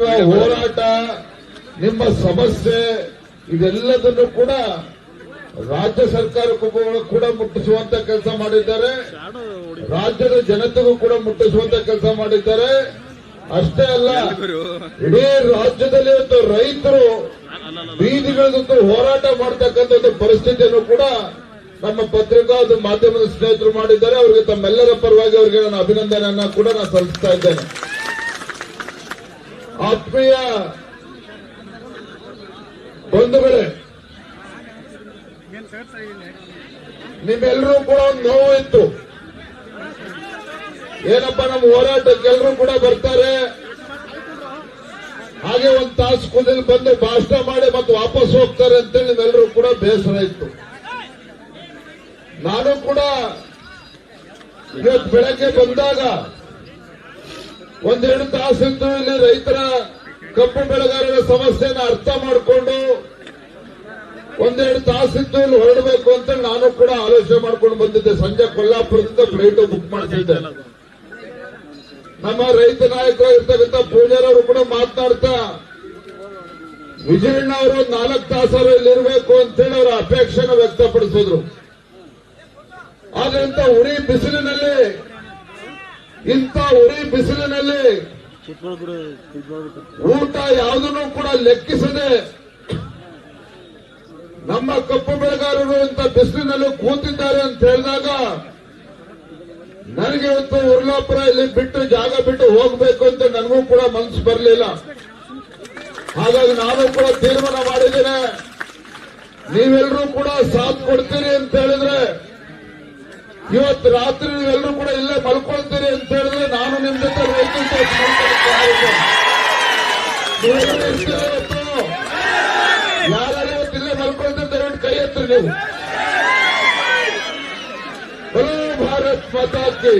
ಹೋರಾಟ ನಿಮ್ಮ ಸಮಸ್ಯೆ ಇದೆಲ್ಲದನ್ನು ಕೂಡ ರಾಜ್ಯ ಸರ್ಕಾರಕ್ಕೂ ಕೂಡ ಮುಟ್ಟಿಸುವಂತ ಕೆಲಸ ಮಾಡಿದ್ದಾರೆ. ರಾಜ್ಯದ ಜನತೆಗೂ ಕೂಡ ಮುಟ್ಟಿಸುವಂತ ಕೆಲಸ ಮಾಡಿದ್ದಾರೆ. ಅಷ್ಟೇ ಅಲ್ಲ ಇಡೀ ರಾಜ್ಯದಲ್ಲಿ ಒಂದು ರೈತರು ಬೀದಿಗಳಿಗಂತೂ ಹೋರಾಟ ಮಾಡತಕ್ಕಂಥ ಒಂದು ಪರಿಸ್ಥಿತಿಯನ್ನು ಕೂಡ ನಮ್ಮ ಪತ್ರಿಕಾ ಅದು ಮಾಧ್ಯಮದ ಸ್ನೇಹಿತರು ಮಾಡಿದ್ದಾರೆ. ಅವರಿಗೆ ತಮ್ಮೆಲ್ಲರ ಪರವಾಗಿ ಅವರಿಗೆ ನಾನು ಅಭಿನಂದನೆಯನ್ನ ಕೂಡ ನಾನು ಸಲ್ಲಿಸ್ತಾ ಇದ್ದೇನೆ. ಆತ್ಮೀಯ ಬಂಧುಗಳೇ, ನಿಮ್ಮೆಲ್ಲರೂ ಕೂಡ ಒಂದು ನೋವು ಇತ್ತು. ಏನಪ್ಪ, ನಮ್ಮ ಹೋರಾಟಕ್ಕೆಲ್ಲರೂ ಕೂಡ ಬರ್ತಾರೆ. ಹಾಗೆ ಒಂದು ತಾಸು ಕೂದಲು ಬಂದು ಭಾಷಣ ಮಾಡಿ ಮತ್ತೆ ವಾಪಸ್ ಹೋಗ್ತಾರೆ ಅಂತೇಳಿ ನಿಮ್ಮೆಲ್ಲರೂ ಕೂಡ ಬೇಸರ ಇತ್ತು. ನಾನು ಕೂಡ ಇವತ್ತು ಬೆಳಗ್ಗೆ ಬಂದಾಗ ಒಂದೆರಡು ತಾಸಿದ್ದು ಇಲ್ಲಿ ರೈತರ ಕಬ್ಬು ಬೆಳೆಗಾರರ ಸಮಸ್ಯೆನ ಅರ್ಥ ಮಾಡಿಕೊಂಡು ಒಂದೆರಡು ತಾಸಿದ್ದು ಇಲ್ಲಿ ಹೊರಡಬೇಕು ಅಂತ ನಾನು ಕೂಡ ಆಲೋಚನೆ ಮಾಡ್ಕೊಂಡು ಬಂದಿದ್ದೆ. ಸಂಜೆ ಕೊಲ್ಲಾಪುರದಿಂದ ಫ್ಲೈಟ್ ಬುಕ್ ಮಾಡ್ತಿದ್ದೆ ನಮ್ಮ ರೈತ ನಾಯಕರಾಗಿರ್ತಕ್ಕಂಥ ಪೂಜಾರವರು ಕೂಡ ಮಾತನಾಡ್ತಾ, ವಿಜಯಣ್ಣ ಅವರು ನಾಲ್ಕು ತಾಸರು ಇಲ್ಲಿ ಇರಬೇಕು ಅಂತೇಳಿ ಅವರ ಅಪೇಕ್ಷೆನ ವ್ಯಕ್ತಪಡಿಸಿದ್ರು. ಆದ್ರಿಂದ ಉರಿ ಬಿಸಿಲಿನಲ್ಲಿ ಇಂಥ ಉರಿ ಬಿಸಿಲಿನಲ್ಲಿ ಊಟ ಯಾವುದನ್ನು ಕೂಡ ಲೆಕ್ಕಿಸದೆ ನಮ್ಮ ಕಪ್ಪು ಬೆಳೆಗಾರರು ಇಂಥ ಬಿಸಿಲಿನಲ್ಲಿ ಕೂತಿದ್ದಾರೆ ಅಂತ ಹೇಳಿದಾಗ ನನಗೆ ಇವತ್ತು ಉರ್ಲಾಪುರ ಇಲ್ಲಿ ಬಿಟ್ಟು ಜಾಗ ಬಿಟ್ಟು ಹೋಗಬೇಕು ಅಂತ ನನಗೂ ಕೂಡ ಮನಸ್ಸು ಬರಲಿಲ್ಲ. ಹಾಗಾಗಿ ನಾನು ಕೂಡ ತೀರ್ಮಾನ ಮಾಡಿದ್ದೇನೆ. ನೀವೆಲ್ಲರೂ ಕೂಡ ಸಾಥ್ ಕೊಡ್ತೀರಿ ಅಂತ ಹೇಳಿದ್ರೆ ಇವತ್ತು ರಾತ್ರಿ ನೀವೆಲ್ಲರೂ ಕೂಡ ಇಲ್ಲೇ ಮಲ್ಕೊಳ್ತೀರಿ ಅಂತ ಹೇಳಿದ್ರೆ ನಾನು ನಿಮ್ ಜೊತೆ ಆಗುತ್ತೆ. ನೀವೆಲ್ಲರೂ ಇವತ್ತು? ಇಲ್ಲೇ ಮಲ್ಕೊಳ್ತೀರಿ ಕೈ ಎತ್ತರಿ ನೀವು ಬಲೋ ಭಾರತ್ ಮಾತಾ ಕಿ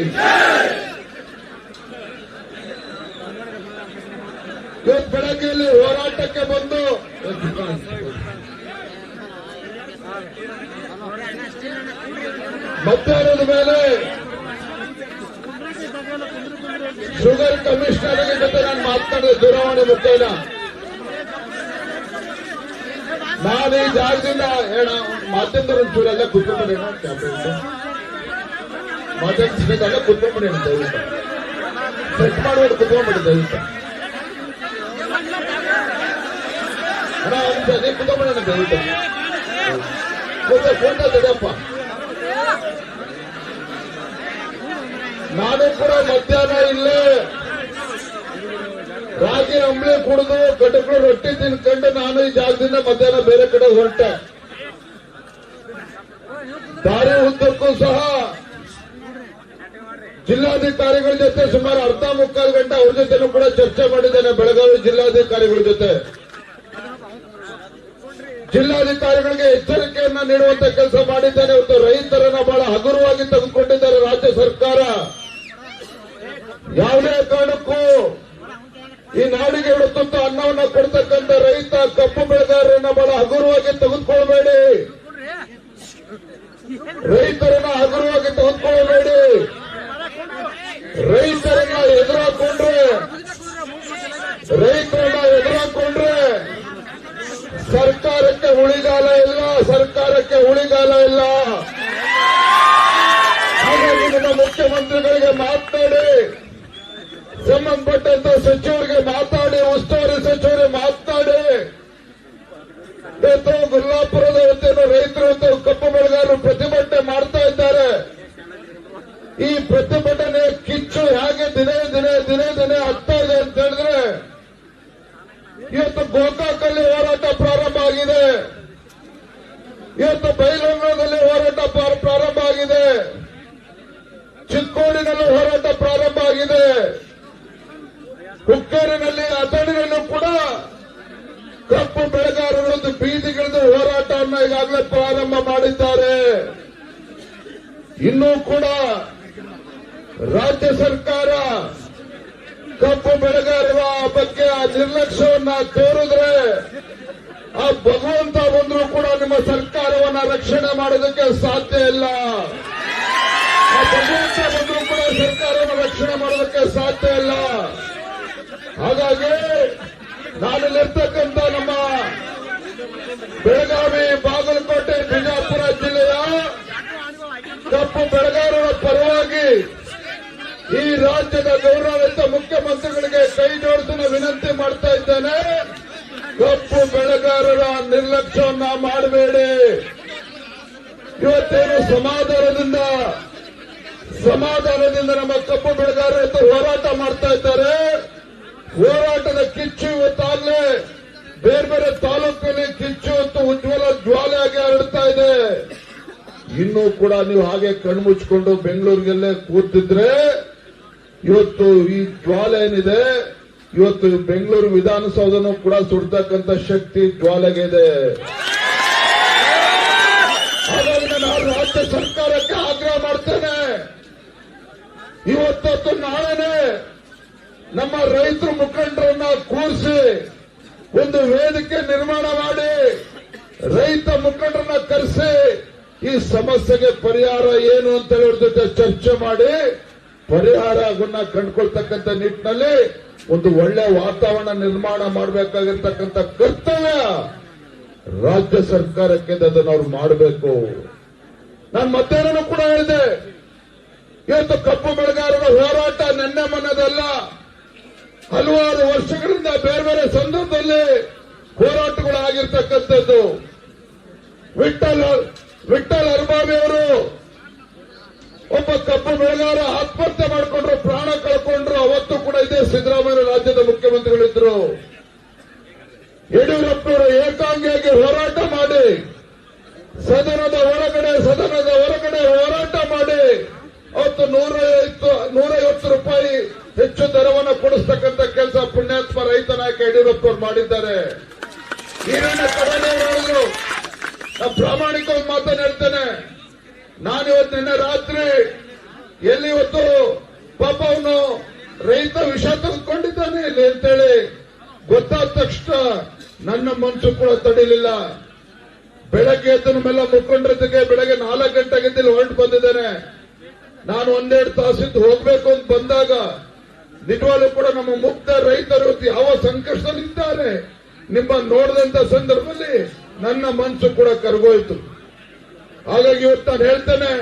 ಇವತ್ತು ಬೆಳಗ್ಗೆಯಲ್ಲಿ ಹೋರಾಟಕ್ಕೆ ಬಂದು ಮಧ್ಯಾಹ್ನದ ಮೇಲೆ ಶುಗರ್ ಕಮಿಷನರ್ ಜೊತೆ ನಾನು ಮಾತನಾಡಿದೆ ದೂರವಾಣಿ ಮುಖೇನ, ನಾನು ಈ ಜಾಗದಿಂದ ಹೇಳ ಮಾಧ್ಯಮದವ್ರು ಒಂಚೂರು ಎಲ್ಲ ಕುತ್ಕೊಂಡ್ಬಿಡಿ ಮಾಧ್ಯಮ ಸ್ನೇಹಿತರೆಲ್ಲ ಕುತ್ಕೊಂಡ್ಬಿಡಿ ದಯವಿಟ್ಟು ಸೆಟ್ ಮಾಡ್ಬಿಟ್ಟು ಕುತ್ಕೊಂಡ್ಬಿಡಿ ದಯವಿಟ್ಟು ಅಣ್ಣ ಒಂದು ನೀವು ಕುತ್ಕೊಂಡ್ಬಿಡಿ ದಯವಿಟ್ಟು ಕೂತ ತಡೆಯಪ್ಪ ನಾನು ಕೂಡ ಮಧ್ಯಾಹ್ನ ಇಲ್ಲೇ ರಾಗಿ ಅಂಬಳಿ ಕುಡಿದು ಕಟಕಳು ರೊಟ್ಟಿ ತಿನ್ಕೊಂಡು ನಾನು ಈ ಜಾಗದಿಂದ ಮಧ್ಯಾಹ್ನ ಬೇರೆ ಕಡೆ ಹೊರಟೆ. ದಾರಿ ಉದ್ದಕ್ಕೂ ಸಹ ಜಿಲ್ಲಾಧಿಕಾರಿಗಳ ಜೊತೆ ಸುಮಾರು ಅರ್ಧ ಮುಕ್ಕಾಲು ಗಂಟೆ ಅವ್ರ ಜೊತೆನೂ ಕೂಡ ಚರ್ಚೆ ಮಾಡಿದ್ದೇನೆ ಬೆಳಗಾವಿ ಜಿಲ್ಲಾಧಿಕಾರಿಗಳ ಜೊತೆ. ಜಿಲ್ಲಾಧಿಕಾರಿಗಳಿಗೆ ಎಚ್ಚರಿಕೆಯನ್ನ ನೀಡುವಂತ ಕೆಲಸ ಮಾಡಿದ್ದೇನೆ. ಇವತ್ತು ರೈತರನ್ನ ಬಹಳ ಹಗುರವಾಗಿ ತೆಗೆದುಕೊಂಡಿದ್ದಾರೆ ರಾಜ್ಯ ಸರ್ಕಾರ. ಯಾವುದೇ ಕಾರಣಕ್ಕೂ ಈ ನಾಡಿಗೆ ತುತ್ತು ಅನ್ನವನ್ನ ಕೊಡ್ತಕ್ಕಂಥ ರೈತ ಕಪ್ಪು ಬೆಳೆಗಾರರನ್ನ ಬಹಳ ಹಗುರವಾಗಿ ತೆಗೆದುಕೊಳ್ಬೇಡಿ ರೈತರನ್ನ ಹಗುರವಾಗಿ ತೆಗೆದುಕೊಳ್ಳಬೇಡಿ ರೈತರನ್ನ ಎದುರಾಕೊಂಡ್ರೆ ರೈತರನ್ನ ಎದುರಾಕೊಂಡ್ರೆ ಸರ್ಕಾರಕ್ಕೆ ಉಳಿಗಾಲ ಇಲ್ಲ ಸರ್ಕಾರಕ್ಕೆ ಉಳಿಗಾಲ ಇಲ್ಲ ಹಾಗಾಗಿ ನಮ್ಮ ಮುಖ್ಯಮಂತ್ರಿಗಳಿಗೆ ಮಾತನಾಡಿ ಸಂಬಂಧಪಟ್ಟಂತ ಸಚಿವರಿಗೆ ಮಾತಾಡಿ, ಉಸ್ತುವಾರಿ ಸಚಿವರಿಗೆ ಮಾತನಾಡಿ. ಗುಲ್ಲಾಪುರದ ವತಿಯನ್ನು ರೈತರು ಕಪ್ಪು ಬೆಳೆಗಾರರು ಪ್ರತಿಭಟನೆ ಮಾಡ್ತಾ ಇದ್ದಾರೆ. ಈ ಪ್ರತಿಭಟನೆ ಕಿಚ್ಚು ಹೇಗೆ ದಿನೇ ದಿನೇ ದಿನೇ ದಿನೇ ಆಗ್ತಾ ಇದೆ ಅಂತ ಹೇಳಿದ್ರೆ, ಇವತ್ತು ಗೋಕಾಕಲ್ಲಿ ಹೋರಾಟ ಪ್ರಾರಂಭ ಆಗಿದೆ. ಇವತ್ತು ಬೈಲಂಗದಲ್ಲಿ ಹೋರಾಟ ಪ್ರಾ- ಪ್ರಾರಂಭ ಆಗಿದೆ. ಚಿಕ್ಕೋಡಿನಲ್ಲಿ ಹೋರಾಟ ಪ್ರಾರಂಭ ಆಗಿದೆ. ಹುಕ್ಕೇರಿನಲ್ಲಿ ಅಥಣಿಯನ್ನು ಕೂಡ ಕಪ್ಪು ಬೆಳೆಗಾರರೊಂದು ಬೀದಿಗಿಳಿದು ಹೋರಾಟವನ್ನು ಈಗಾಗಲೇ ಪ್ರಾರಂಭ ಮಾಡಿದ್ದಾರೆ. ಇನ್ನೂ ಕೂಡ ರಾಜ್ಯ ಸರ್ಕಾರ ಕಪ್ಪು ಬೆಳೆಗಾರರ ಬಗ್ಗೆ ಆ ನಿರ್ಲಕ್ಷ್ಯವನ್ನ ತೋರಿದ್ರೆ ಆ ಭಗವಂತ ಬಂದರೂ ಕೂಡ ನಿಮ್ಮ ಸರ್ಕಾರವನ್ನ ರಕ್ಷಣೆ ಮಾಡೋದಕ್ಕೆ ಸಾಧ್ಯ ಇಲ್ಲ. ಆ ಭಗವಂತ ಬಂದರೂ ಕೂಡ ಸರ್ಕಾರವನ್ನು ರಕ್ಷಣೆ ಮಾಡೋದಕ್ಕೆ ಸಾಧ್ಯ ಇಲ್ಲ. ಹಾಗಾಗಿ ನಾನಿಲ್ಲಿರ್ತಕ್ಕಂಥ ನಮ್ಮ ಬೆಳಗಾವಿ ಬಾಗಲಕೋಟೆ, ಬಿಜಾಪುರ ಜಿಲ್ಲೆಯ ಕಪ್ಪು ಬೆಳಗಾರರ ಪರವಾಗಿ ಈ ರಾಜ್ಯದ ಗೌರವಿತ ಮುಖ್ಯಮಂತ್ರಿಗಳಿಗೆ ಕೈ ಜೋಡಿಸಲು ವಿನಂತಿ ಮಾಡ್ತಾ ಇದ್ದೇನೆ. ಕಪ್ಪು ಬೆಳೆಗಾರರ ನಿರ್ಲಕ್ಷ್ಯವನ್ನ ಮಾಡಬೇಡಿ. ಇವತ್ತೇನು ಸಮಾಧಾನದಿಂದ ಸಮಾಧಾನದಿಂದ ನಮ್ಮ ಕಪ್ಪು ಬೆಳೆಗಾರರು ಹೋರಾಟ ಮಾಡ್ತಾ ಇದ್ದಾರೆ. ಹೋರಾಟದ ಕಿಚ್ಚು ಇವತ್ತಾಗಲೇ ಬೇರೆ ಬೇರೆ ತಾಲೂಕಲ್ಲಿ ಕಿಚ್ಚು ಅಂತ ಉಜ್ವಲ ಜ್ವಾಲೆ ಆಗಿ ಹರಡ್ತಾ ಇದೆ. ಇನ್ನೂ ಕೂಡ ನೀವು ಹಾಗೆ ಕಣ್ಮುಚ್ಕೊಂಡು ಬೆಂಗಳೂರಿಗೆಲ್ಲೇ ಕೂತಿದ್ರೆ, ಇವತ್ತು ಈ ಜ್ವಾಲೆ ಏನಿದೆ, ಇವತ್ತು ಬೆಂಗಳೂರು ವಿಧಾನಸೌಧನೂ ಕೂಡ ಸುಡ್ತಕ್ಕಂಥ ಶಕ್ತಿ ಜ್ವಾಲೆಗೆ ಇದೆ. ನಾನು ರಾಜ್ಯ ಸರ್ಕಾರಕ್ಕೆ ಆಗ್ರಹ ಮಾಡ್ತೇನೆ. ಇವತ್ತು ನಾಳೆನೆ ನಮ್ಮ ರೈತರು ಮುಖಂಡರನ್ನ ಕೂರಿಸಿ ಒಂದು ವೇದಿಕೆ ನಿರ್ಮಾಣ ಮಾಡಿ ರೈತ ಮುಖಂಡರನ್ನ ಕರೆಸಿ ಈ ಸಮಸ್ಯೆಗೆ ಪರಿಹಾರ ಏನು ಅಂತ ಹೇಳಿ ಜೊತೆ ಚರ್ಚೆ ಮಾಡಿ ಪರಿಹಾರ ಅದನ್ನ ಕಂಡುಕೊಳ್ತಕ್ಕಂಥ ನಿಟ್ಟಿನಲ್ಲಿ ಒಂದು ಒಳ್ಳೆ ವಾತಾವರಣ ನಿರ್ಮಾಣ ಮಾಡಬೇಕಾಗಿರ್ತಕ್ಕಂಥ ಕರ್ತವ್ಯ ರಾಜ್ಯ ಸರ್ಕಾರಕ್ಕೆ ಅದನ್ನು ಅವ್ರು ಮಾಡಬೇಕು. ನಾನು ಮಧ್ಯಾಹ್ನ ಕೂಡ ಹೇಳಿದೆ. ಇವತ್ತು ಕಪ್ಪು ಬೆಳೆಗಾರರ ಹೋರಾಟ ನೆನ್ನೆ ಮೊನ್ನೆದಲ್ಲ. ಹಲವಾರು ವರ್ಷಗಳಿಂದ ಬೇರೆ ಬೇರೆ ಸಂದರ್ಭದಲ್ಲಿ ಹೋರಾಟಗಳು ಆಗಿರ್ತಕ್ಕಂಥದ್ದು ವಿಠಲ್ ವಿಠಲ್ ಅರ್ಬಾಬಿ ಅವರು ಒಬ್ಬ ಕಬ್ಬು ಬೆಳೆಗಾರ ಆತ್ಮಹತ್ಯೆ ಮಾಡಿಕೊಂಡ್ರು, ಪ್ರಾಣ ಕಳ್ಕೊಂಡ್ರು, ಅವತ್ತು ಕೂಡ ಇದೇ ಸಿದ್ದರಾಮಯ್ಯ ರಾಜ್ಯದ ಮುಖ್ಯಮಂತ್ರಿಗಳಿದ್ರು. ಯಡಿಯೂರಪ್ಪನವರು ಏಕಾಂಗಿಯಾಗಿ ಹೋರಾಟ ಮಾಡಿ, ಸದನದ ಹೊರಗಡೆ ಸದನದ ಹೊರಗಡೆ ಹೋರಾಟ ಮಾಡಿ ಅವತ್ತು ನೂರೈವತ್ತು ನೂರೈವತ್ತು ರೂಪಾಯಿ ಹೆಚ್ಚು ದರವನ್ನು ಕೊಡಿಸ್ತಕ್ಕಂಥ ಕೆಲಸ ಪುಣ್ಯಾತ್ಮ ರೈತ ನಾಯಕ ಯಡಿಯೂರಪ್ಪನವರು ಮಾಡಿದ್ದಾರೆ. ಪ್ರಾಮಾಣಿಕವಾಗಿ ಮಾತನಾಡ್ತೇನೆ. ನಾನಿವತ್ತು ನಿನ್ನೆ ರಾತ್ರಿ ಎಲ್ಲಿ ಇವತ್ತು ಪಾಪ ಅವನು ರೈತ ವಿಷ ತಂದ್ಕೊಂಡಿದ್ದಾನೆ ಇಲ್ಲಿ ಅಂತೇಳಿ ಗೊತ್ತಾದ ತಕ್ಷಣ ನನ್ನ ಮನಸ್ಸು ಕೂಡ ತಡಿಲಿಲ್ಲ. ಬೆಳಗ್ಗೆ ಎದ್ದನ ಮೇಲೆ ಮುಖಂಡರ ಬೆಳಗ್ಗೆ ನಾಲ್ಕು ಗಂಟೆಗೆ ಇಲ್ಲಿ ಹೊರಟು ಬಂದಿದ್ದೇನೆ. ನಾನು ಒಂದೆರಡು ತಾಸಿದ್ದು ಹೋಗ್ಬೇಕು ಅಂತ ಬಂದಾಗ ನಿಜವಾಗ್ಲೂ ಕೂಡ ನಮ್ಮ ಮುಕ್ತ ರೈತರು ಯಾವ ಸಂಕಷ್ಟದಲ್ಲಿದ್ದಾರೆ ನಿಮ್ಮ ನೋಡಿದಂತ ಸಂದರ್ಭದಲ್ಲಿ ನನ್ನ ಮನಸ್ಸು ಕೂಡ ಕರಗೋಯ್ತು. ಹಾಗಾಗಿ ಇವತ್ತು ನಾನು ಹೇಳ್ತೇನೆ,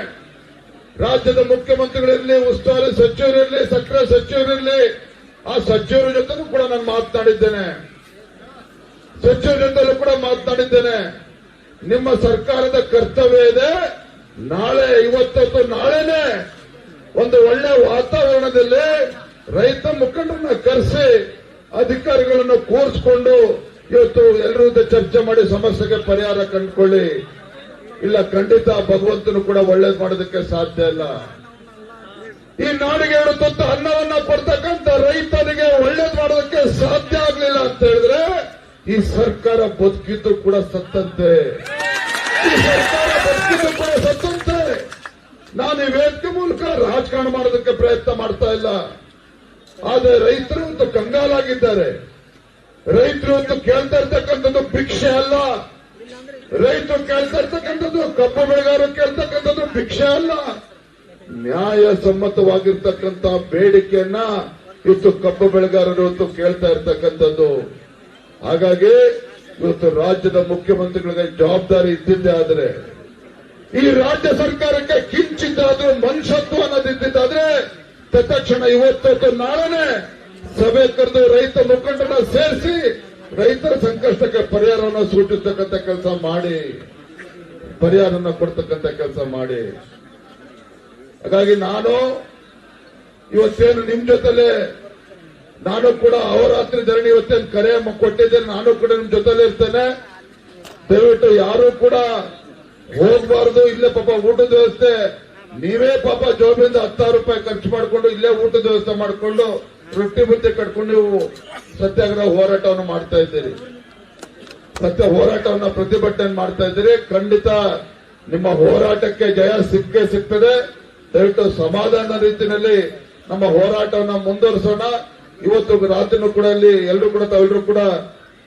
ರಾಜ್ಯದ ಮುಖ್ಯಮಂತ್ರಿಗಳಿರಲಿ, ಉಸ್ತುವಾರಿ ಸಚಿವರಿರಲಿ ಸಕ್ಕರೆ ಸಚಿವರಿರಲಿ, ಆ ಸಚಿವರ ಜೊತೆನೂ ಕೂಡ ನಾನು ಮಾತನಾಡಿದ್ದೇನೆ. ಸಚಿವರ ಜೊತೆಲೂ ಕೂಡ ಮಾತನಾಡಿದ್ದೇನೆ, ನಿಮ್ಮ ಸರ್ಕಾರದ ಕರ್ತವ್ಯ ಇದೆ, ನಾಳೆ ಇವತ್ತು ನಾಳೆನೆ ಒಂದು ಒಳ್ಳೆ ವಾತಾವರಣದಲ್ಲಿ ರೈತ ಮುಖಂಡರನ್ನ ಕರೆಸಿ ಅಧಿಕಾರಿಗಳನ್ನು ಕೂರಿಸಿಕೊಂಡು ಇವತ್ತು ಎಲ್ಲರೂ ಚರ್ಚೆ ಮಾಡಿ ಸಮಸ್ಯೆಗೆ ಪರಿಹಾರ ಕಂಡುಕೊಳ್ಳಿ. ಇಲ್ಲ, ಖಂಡಿತ ಭಗವಂತನು ಕೂಡ ಒಳ್ಳೇದು ಮಾಡೋದಕ್ಕೆ ಸಾಧ್ಯ ಇಲ್ಲ. ಈ ನಾಡಿಗೆ ಎರಡು ಅನ್ನವನ್ನ ಕೊಡ್ತಕ್ಕಂಥ ರೈತನಿಗೆ ಒಳ್ಳೇದು ಮಾಡೋದಕ್ಕೆ ಸಾಧ್ಯ ಆಗ್ಲಿಲ್ಲ ಅಂತ ಹೇಳಿದ್ರೆ ಈ ಸರ್ಕಾರ ಬದುಕಿದ್ದು ಕೂಡ ಸತ್ತಂತೆ. ಈ ಸರ್ಕಾರ ಬದುಕಿದ್ದು ಕೂಡ ಸತ್ತಂತೆ ನಾನು ವೇದಿಕೆ ಮೂಲಕ ರಾಜಕಾರಣ ಮಾಡೋದಕ್ಕೆ ಪ್ರಯತ್ನ ಮಾಡ್ತಾ ಇಲ್ಲ. ಆದ್ರೆ ರೈತರು ಅಂತ ಕಂಗಾಲಾಗಿದ್ದಾರೆ. ರೈತರು ಅಂತೂ ಕೇಳ್ತಾ ಇರ್ತಕ್ಕಂಥದ್ದು ಭಿಕ್ಷೆ ಅಲ್ಲ. ರೈತರು ಕೇಳ್ತಾ ಇರ್ತಕ್ಕಂಥದ್ದು ಕಬ್ಬು ಬೆಳೆಗಾರರು ಕೇಳ್ತಕ್ಕಂಥದ್ದು ಭಿಕ್ಷೆ ಅಲ್ಲ. ನ್ಯಾಯ ಸಮ್ಮತವಾಗಿರ್ತಕ್ಕಂಥ ಬೇಡಿಕೆಯನ್ನ ಇವತ್ತು ಕಬ್ಬು ಬೆಳೆಗಾರರು ಇವತ್ತು ಕೇಳ್ತಾ ಇರ್ತಕ್ಕಂಥದ್ದು. ಹಾಗಾಗಿ ಇವತ್ತು ರಾಜ್ಯದ ಮುಖ್ಯಮಂತ್ರಿಗಳಿಗೆ ಜವಾಬ್ದಾರಿ ಇದ್ದಿದ್ದೇ ಆದರೆ ಈ ರಾಜ್ಯ ಸರ್ಕಾರಕ್ಕೆ ಕಿಂಚಿದ್ದಾದ್ರೂ ಮನುಷ್ಯತ್ವ ಅನ್ನೋದಿದ್ದಾದ್ರೆ ತತ್ಕ್ಷಣ ಇವತ್ತು ನಾಳೆನೆ ಸಭೆ ಕರೆದು ರೈತ ಮುಖಂಡನ ಸೇರಿಸಿ ರೈತರ ಸಂಕಷ್ಟಕ್ಕೆ ಪರಿಹಾರವನ್ನು ಸೂಚಿಸ್ತಕ್ಕಂಥ ಕೆಲಸ ಮಾಡಿ, ಪರಿಹಾರವನ್ನು ಕೊಡ್ತಕ್ಕಂಥ ಕೆಲಸ ಮಾಡಿ. ಹಾಗಾಗಿ ನಾನು ಇವತ್ತೇನು ನಿಮ್ ಜೊತೆಲೆ, ನಾನು ಕೂಡ ಅವರಾತ್ರಿ ಧರಣಿ ಇವತ್ತೇನು ಕರೆ ಕೊಟ್ಟಿದ್ದೇನೆ, ನಾನು ಕೂಡ ನಿಮ್ ಜೊತೆಲೆ ಇರ್ತೇನೆ. ದಯವಿಟ್ಟು ಯಾರು ಕೂಡ ಹೋಗಬಾರದು, ಇಲ್ಲೇ ಪಾಪ ಊಟದ ವ್ಯವಸ್ಥೆ. ನೀವೇ ಪಾಪ ಜೋಬಿಂದ ಹತ್ತಾರು ರೂಪಾಯಿ ಖರ್ಚು ಮಾಡಿಕೊಂಡು ಇಲ್ಲೇ ಊಟದ ವ್ಯವಸ್ಥೆ ಮಾಡಿಕೊಂಡು ರೊಟ್ಟಿ ಮುದ್ದೆ ಕಟ್ಕೊಂಡು ನೀವು ಸತ್ಯಾಗ್ರಹ ಹೋರಾಟವನ್ನು ಮಾಡ್ತಾ ಇದ್ದೀರಿ. ಸತ್ಯ ಹೋರಾಟವನ್ನ ಪ್ರತಿಭಟನೆ ಮಾಡ್ತಾ ಇದ್ದೀರಿ. ಖಂಡಿತ ನಿಮ್ಮ ಹೋರಾಟಕ್ಕೆ ಜಯ ಸಿಕ್ಕೇ ಸಿಗ್ತದೆ. ದಯವಿಟ್ಟು ಸಮಾಧಾನ ರೀತಿಯಲ್ಲಿ ನಮ್ಮ ಹೋರಾಟವನ್ನ ಮುಂದುವರಿಸೋಣ. ಇವತ್ತು ರಾತ್ರಿನೂ ಕೂಡ ಅಲ್ಲಿ ಎಲ್ಲರೂ ಕೂಡ ತಾವೆಲ್ಲರೂ ಕೂಡ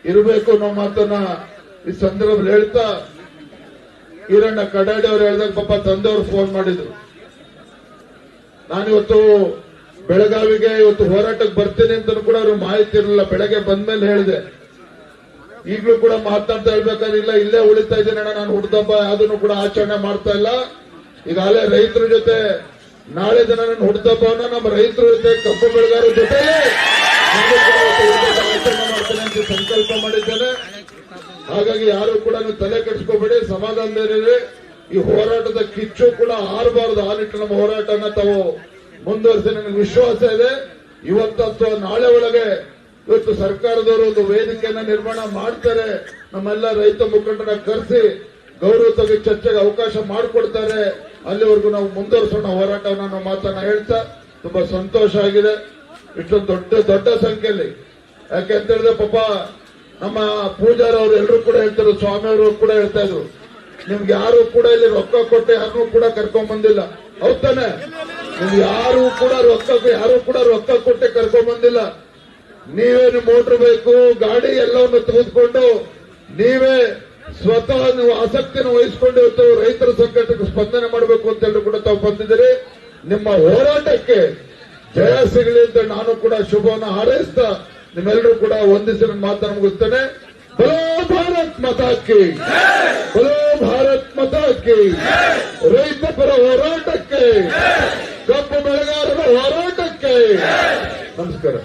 ಇರಬೇಕು ಅನ್ನೋ ಮಾತನ್ನ ಈ ಸಂದರ್ಭದಲ್ಲಿ ಹೇಳ್ತಾ ಈರಣ್ಣ ಕಡಾಡಿ ಅವರು ಹೇಳ್ದಾಗ ಪಾಪ ತಂದೆಯವರು ಫೋನ್ ಮಾಡಿದ್ರು. ನಾನಿವತ್ತು ಬೆಳಗಾವಿಗೆ ಇವತ್ತು ಹೋರಾಟಕ್ಕೆ ಬರ್ತೀನಿ ಅಂತ ಕೂಡ ಅವ್ರು ಮಾಹಿತಿ ಇರಲಿಲ್ಲ. ಬೆಳಗ್ಗೆ ಬಂದ್ಮೇಲೆ ಹೇಳಿದೆ. ಈಗಲೂ ಕೂಡ ಮಾತಾಡ್ತಾ ಹೇಳ್ಬೇಕಾದ್ರೆ ಇಲ್ಲ ಉಳಿತಾ ಇದ್ದೀನಿ ಅಣ್ಣ, ನಾನು ಹುಡ್ದಬ್ಬ ಅದನ್ನು ಕೂಡ ಆಚರಣೆ ಮಾಡ್ತಾ ಇಲ್ಲ. ಈಗಾಗಲೇ ರೈತರ ಜೊತೆ ನಾಳೆ ದಿನ ನನ್ನ ಹುಡ್ದಬ್ಬವನ್ನ ನಮ್ಮ ರೈತರ ಜೊತೆ ಕಬ್ಬು ಬೆಳೆಗಾರರ ಜೊತೆ ಸಂಕಲ್ಪ ಮಾಡಿದ್ದೇನೆ. ಹಾಗಾಗಿ ಯಾರು ಕೂಡ ತಲೆ ಕೆಡಿಸ್ಕೋಬೇಡಿ ಸಮಾಧಾನದಲ್ಲಿ ಈ ಹೋರಾಟದ ಕಿಚ್ಚು ಕೂಡ ಆರಬಾರದು. ಆ ನಿಟ್ಟಿನ ಹೋರಾಟನ ತಾವು ಮುಂದುವರಿಸಿ ನನಗೆ ವಿಶ್ವಾಸ ಇದೆ. ಇವತ್ತು ನಾಳೆ ಒಳಗೆ ಇವತ್ತು ಸರ್ಕಾರದವರು ಒಂದು ವೇದಿಕೆಯನ್ನ ನಿರ್ಮಾಣ ಮಾಡ್ತಾರೆ. ನಮ್ಮೆಲ್ಲ ರೈತ ಮುಖಂಡರ ಕರೆಸಿ ಗೌರವವಾಗಿ ಚರ್ಚೆಗೆ ಅವಕಾಶ ಮಾಡಿಕೊಡ್ತಾರೆ. ಅಲ್ಲಿವರೆಗೂ ನಾವು ಮುಂದುವರಿಸೋಣ ಹೋರಾಟವನ್ನು ಮಾತನ್ನ ಹೇಳ್ತಾ ತುಂಬಾ ಸಂತೋಷ ಆಗಿದೆ. ಇಷ್ಟೊಂದು ದೊಡ್ಡ ದೊಡ್ಡ ಸಂಖ್ಯೆಯಲ್ಲಿ. ಯಾಕೆ ಅಂತ ಹೇಳಿದ್ರೆ ಪಾಪ ನಮ್ಮ ಪೂಜಾರ್ ಅವರು ಎಲ್ಲರೂ ಕೂಡ ಹೇಳ್ತಾರೆ ಸ್ವಾಮಿ ಅವರು ಕೂಡ ಹೇಳ್ತಾ ಇದ್ರು. ನಿಮ್ಗೆ ಯಾರು ಕೂಡ ಇಲ್ಲಿ ರೊಕ್ಕ ಕೊಟ್ಟು ಯಾರನ್ನೂ ಕೂಡ ಕರ್ಕೊಂಡ್ ಬಂದಿಲ್ಲ. ಹೌದಾನೆ ನಿಮ್ಗೆ ಯಾರು ಕೂಡ ರೊಕ್ಕ ಯಾರು ಕೂಡ ರೊಕ್ಕ ಕೊಟ್ಟೆ ಕರ್ಕೊಂಡ್ ಬಂದಿಲ್ಲ. ನೀವೇ ನಿಮ್ ಮೋಟ್ರ್ ಬೇಕು, ಗಾಡಿ ಎಲ್ಲವನ್ನು ತೆಗೆದುಕೊಂಡು ನೀವೇ ಸ್ವತಃ ನೀವು ಆಸಕ್ತಿಯನ್ನು ವಹಿಸಿಕೊಂಡು ರೈತರ ಸಂಕಟಕ್ಕೆ ಸ್ಪಂದನೆ ಮಾಡಬೇಕು ಅಂತ ಹೇಳಿ ಕೂಡ ತಾವು ಬಂದಿದ್ದೀರಿ. ನಿಮ್ಮ ಹೋರಾಟಕ್ಕೆ ಜಯ ಸಿಗಲಿ ಅಂತ ನಾನು ಕೂಡ ಶುಭವನ್ನು ಹಾರೈಸ್ತಾ ನಿಮ್ಮೆಲ್ಲರೂ ಕೂಡ ವಂದಿಸಿ ನನ್ನ ಮಾತನ್ನು ಮುಗಿಸ್ತೇನೆ. ಬಲೋ ಭಾರತ್ ಮತಾಕಿ ಬಲೋ ಭಾರತ್ ಮತಾಕಿ ರೈತ ಪರ ಹೋರಾಟಕ್ಕೆ ಕಬ್ಬು ಬೆಳೆಗಾರರ ಹೋರಾಟಕ್ಕೆ. ನಮಸ್ಕಾರ.